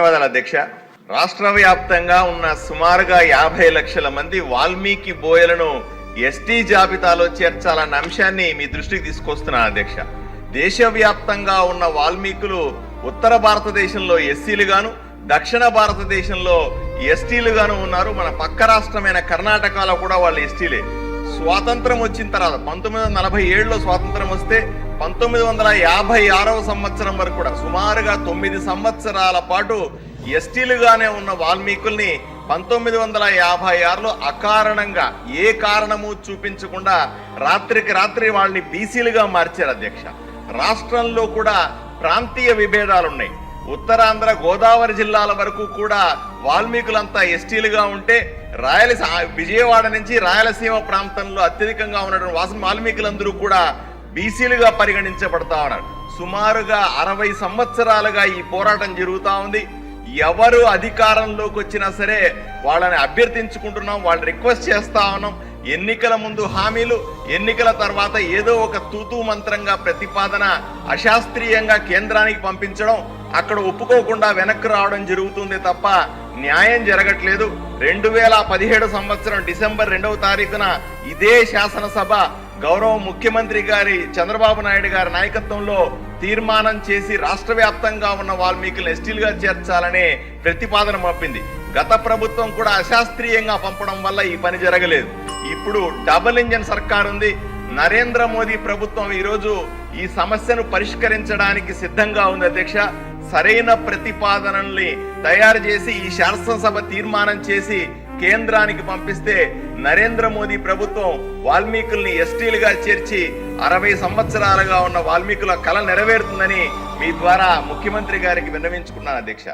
ధన్యవాదాలు అధ్యక్ష. రాష్ట్ర వ్యాప్తంగా ఉన్న సుమారుగా యాభై లక్షల మంది వాల్మీకి బోయలను ఎస్టీ జాబితాలో చేర్చాలన్న అంశాన్ని మీ దృష్టికి తీసుకొస్తున్నాను అధ్యక్ష. దేశవ్యాప్తంగా ఉన్న వాల్మీకులు ఉత్తర భారతదేశంలో ఎస్సీలుగాను దక్షిణ భారతదేశంలో ఎస్టీలుగాను ఉన్నారు. మన పక్క రాష్ట్రమైన కర్ణాటకలో కూడా వాళ్ళు ఎస్టీలే. స్వాతంత్రం వచ్చిన తర్వాత పంతొమ్మిది వందల నలభై ఏడులో స్వాతంత్రం వస్తే పంతొమ్మిది వందల యాభై ఆరవ సంవత్సరం వరకు కూడా సుమారుగా తొమ్మిది సంవత్సరాల పాటు ఎస్టీలుగానే ఉన్న వాల్మీకుల్ని పంతొమ్మిది వందల యాభై ఆరులో అకారణంగా ఏ కారణము చూపించకుండా రాత్రికి రాత్రి వాళ్ళని బీసీలుగా మార్చారు అధ్యక్ష. రాష్ట్రంలో కూడా ప్రాంతీయ విభేదాలున్నాయి. ఉత్తరాంధ్ర గోదావరి జిల్లాల వరకు కూడా వాల్మీకులంతా ఎస్టీలుగా ఉంటే రాయలసీమ విజయవాడ నుంచి రాయలసీమ ప్రాంతంలో అత్యధికంగా ఉన్నటువంటి వాసన వాల్మీకులందరూ కూడా బీసీలుగా పరిగణించబడతా ఉన్నారు సుమారుగా అరవై సంవత్సరాలుగా ఈ పోరాటం జరుగుతూ ఉంది. ఎవరు అధికారంలోకి వచ్చినా సరే వాళ్ళని అభ్యర్థించుకుంటున్నాం వాళ్ళు రిక్వెస్ట్ చేస్తా ఉన్నాం. ఎన్నికల ముందు హామీలు ఎన్నికల తర్వాత ఏదో ఒక తూతూ మంత్రంగా ప్రతిపాదన అశాస్త్రీయంగా కేంద్రానికి పంపించడం అక్కడ ఒప్పుకోకుండా వెనక్కి రావడం జరుగుతుంది తప్ప న్యాయం జరగట్లేదు. రెండు వేల పదిహేడు సంవత్సరం డిసెంబర్ రెండవ తారీఖున ఇదే శాసనసభ గౌరవ ముఖ్యమంత్రి గారి చంద్రబాబు నాయుడు గారి నాయకత్వంలో తీర్మానం చేసి రాష్ట్ర వ్యాప్తంగా ఉన్న వాల్మీకులను ఎస్టీలుగా చేర్చాలనే ప్రతిపాదన పంపింది గత ప్రభుత్వం కూడా అశాస్త్రీయంగా పంపడం వల్ల ఈ పని జరగలేదు. ఇప్పుడు డబుల్ ఇంజన్ సర్కార్ ఉంది. నరేంద్ర మోదీ ప్రభుత్వం ఈరోజు ఈ సమస్యను పరిష్కరించడానికి సిద్ధంగా ఉంది అధ్యక్ష. సరైన ప్రతిపాదనల్ని తయారు చేసి ఈ శాసనసభ తీర్మానం చేసి కేంద్రానికి పంపిస్తే నరేంద్ర మోదీ ప్రభుత్వం వాల్మీకుల్ని ఎస్టీలుగా చేర్చి అరవై సంవత్సరాలుగా ఉన్న వాల్మీకుల కళ నెరవేరుతుందని మీ ద్వారా ముఖ్యమంత్రి గారికి విన్నవించుకున్నాను అధ్యక్ష.